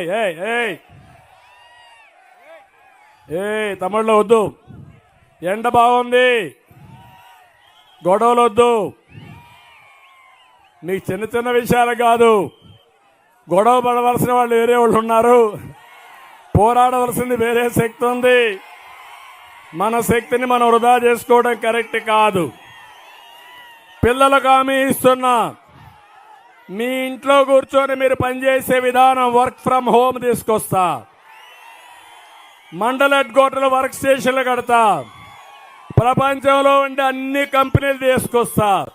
ఏయ్ ఏయ్ తమిళ్ళో వద్దు. ఎండ బాగుంది. గొడవలు వద్దు. నీకు చిన్న చిన్న విషయాలు కాదు. గొడవ పడవలసిన వాళ్ళు వేరే వాళ్ళు ఉన్నారు. పోరాడవలసింది వేరే శక్తి ఉంది. మన శక్తిని మనం వృధా చేసుకోవడం కరెక్ట్ కాదు. పిల్లలకు హామీ ఇస్తున్నా. మీ ఇంట్లో కూర్చొని మీరు పనిచేసే విధానం వర్క్ ఫ్రమ్ హోమ్ తీసుకొస్తా. మండల హెడ్ క్వార్టర్లో వర్క్ స్టేషన్లు కడతా. ప్రపంచంలో ఉండే అన్ని కంపెనీలు తీసుకొస్తా.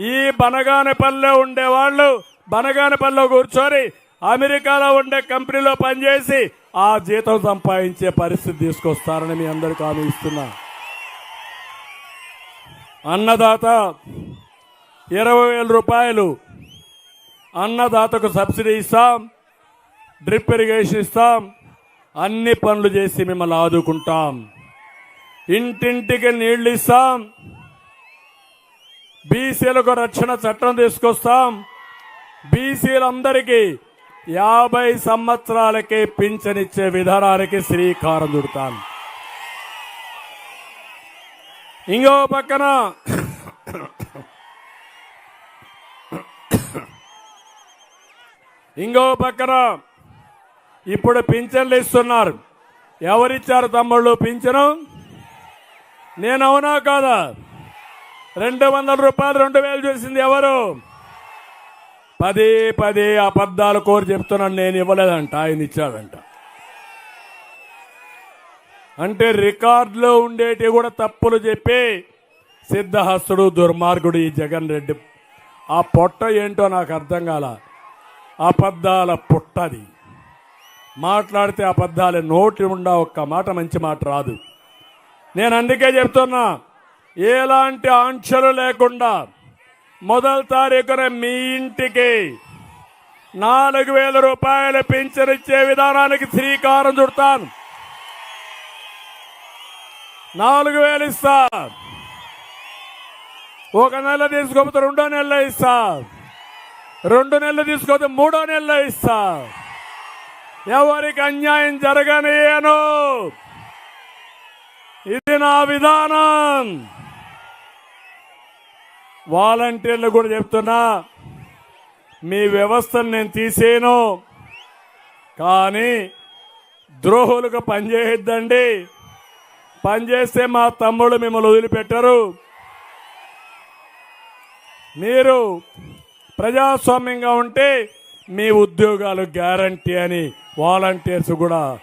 ఈ బనగానపల్లిలో ఉండే వాళ్ళు బనగానపల్లిలో కూర్చొని అమెరికాలో ఉండే కంపెనీలో పనిచేసి ఆ జీతం సంపాదించే పరిస్థితి తీసుకొస్తారని మీ అందరికీ హామీ ఇస్తున్నా. అన్నదాత ఇరవై వేల రూపాయలు అన్నదాతకు సబ్సిడీ ఇస్తాం డ్రిప్ ఇరిగేషన్ ఇస్తాం అన్ని పనులు చేసి మిమ్మల్ని ఆదుకుంటాం. ఇంటింటికి నీళ్ళు ఇస్తాం బీసీలకు రక్షణ చట్టం తీసుకొస్తాం బీసీలందరికీ యాభై సంవత్సరాలకే పింఛనిచ్చే విధానానికి శ్రీకారం చుడతాం. ఇంకో పక్కన ఇంకో పక్కన ఇప్పుడు పింఛన్లు ఇస్తున్నారు. ఎవరిచ్చారు తమ్ముళ్ళు పింఛను? నేను అవునా కాదా? రెండు వందల రూపాయలు రెండు వేలు చేసింది ఎవరు? పదే పదే అబద్ధాలు కోరి చెప్తున్నాను నేను ఇవ్వలేదంట ఆయన ఇచ్చాడంట. అంటే రికార్డులో ఉండేటివి కూడా తప్పులు చెప్పి సిద్ధహస్తుడు దుర్మార్గుడు ఈ జగన్ రెడ్డి. ఆ పొట్ట ఏంటో నాకు అర్థం కాల. అబద్ధాల పుట్టది. మాట్లాడితే అబద్ధాలే నోటి ఉండా ఒక్క మాట మంచి మాట రాదు. నేను అందుకే చెప్తున్నా ఎలాంటి ఆంక్షలు లేకుండా మొదటి తారీఖున మీ ఇంటికి నాలుగు వేల రూపాయలు పింఛనిచ్చే విధానానికి శ్రీకారం చుడతాను. నాలుగు వేలు ఇస్తా. ఒక నెల తీసుకోకపోతే రెండో నెలలో ఇస్తా. రెండు నెలలు తీసుకోకపోతే మూడో నెలలో ఇస్తా. ఎవరికి అన్యాయం జరగనియను. ఇది నా విధానం. వాలంటీర్లు కూడా చెప్తున్నా మీ వ్యవస్థను నేను తీసేను కానీ ద్రోహులకు పనిచేయొద్దండి. పనిచేస్తే మా తమ్ముడు మిమ్మల్ని వదిలిపెట్టరు. మీరు ప్రజాస్వామ్యంగా ఉంటే మీ ఉద్యోగాలు గ్యారంటీ అని వాలంటీర్స్ కూడా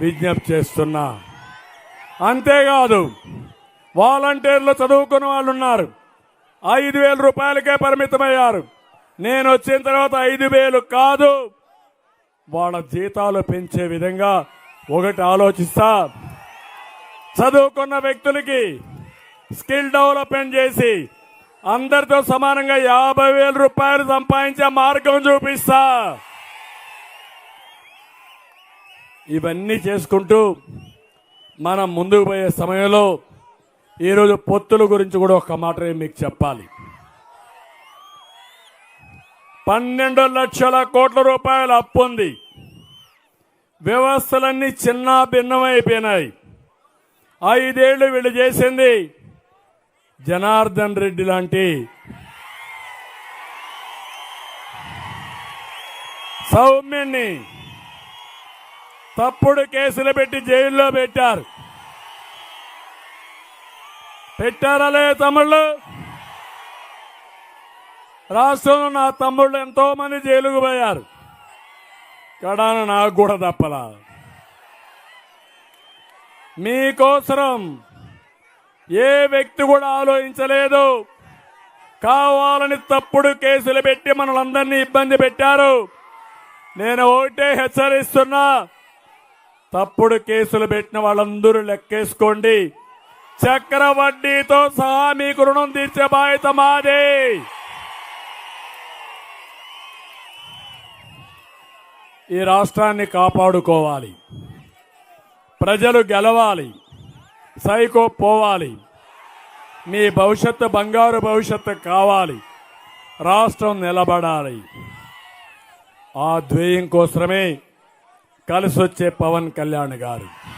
విజ్ఞప్తి చేస్తున్నా. అంతేకాదు వాలంటీర్లు చదువుకున్న వాళ్ళు ఉన్నారు. ఐదు వేల రూపాయలకే పరిమితమయ్యారు. నేను వచ్చిన తర్వాత ఐదు వేలు కాదు. వాళ్ళ జీతాలు పెంచే విధంగా ఒకటి ఆలోచిస్తా. చదువుకున్న వ్యక్తులకి స్కిల్ డెవలప్మెంట్ చేసి అందరితో సమానంగా యాభై వేల రూపాయలు సంపాదించే మార్గం చూపిస్తా. ఇవన్నీ చేసుకుంటూ మనం ముందుకు పోయే సమయంలో ఈరోజు పొత్తుల గురించి కూడా ఒక మాట మీకు చెప్పాలి. పన్నెండు లక్షల కోట్ల రూపాయల అప్పు ఉంది. వ్యవస్థలన్నీ చిన్న భిన్నమైపోయినాయి. ఐదేళ్ళు వీళ్ళు చేసింది జనార్దన్ రెడ్డి లాంటి సౌమ్యుణ్ణి తప్పుడు కేసులు పెట్టి జైల్లో పెట్టారు. పెట్టారా లే తమ్ముళ్ళు? రాష్ట్రంలో నా తమ్ముళ్ళు ఎంతో మంది జైలుకు పోయారు. కడాన నాకు కూడా తప్పలా. మీకోసరం ఏ వ్యక్తి కూడా ఆలోచించలేదు. కావాలని తప్పుడు కేసులు పెట్టి మనలందరినీ ఇబ్బంది పెట్టారు. నేను ఒకటే హెచ్చరిస్తున్నా తప్పుడు కేసులు పెట్టిన వాళ్ళందరూ లెక్కేసుకోండి. చక్ర వడ్డీతో సహా మీకు రుణం తీర్చే బాధ్యత మాదే. ఈ రాష్ట్రాన్ని కాపాడుకోవాలి. ప్రజలు గెలవాలి. సైకో పోవాలి. మీ భవిష్యత్తు బంగారు భవిష్యత్తు కావాలి. రాష్ట్రం నిలబడాలి. ఆ ద్వేయం కోసమే కలిసొచ్చే పవన్ కళ్యాణ్ గారు.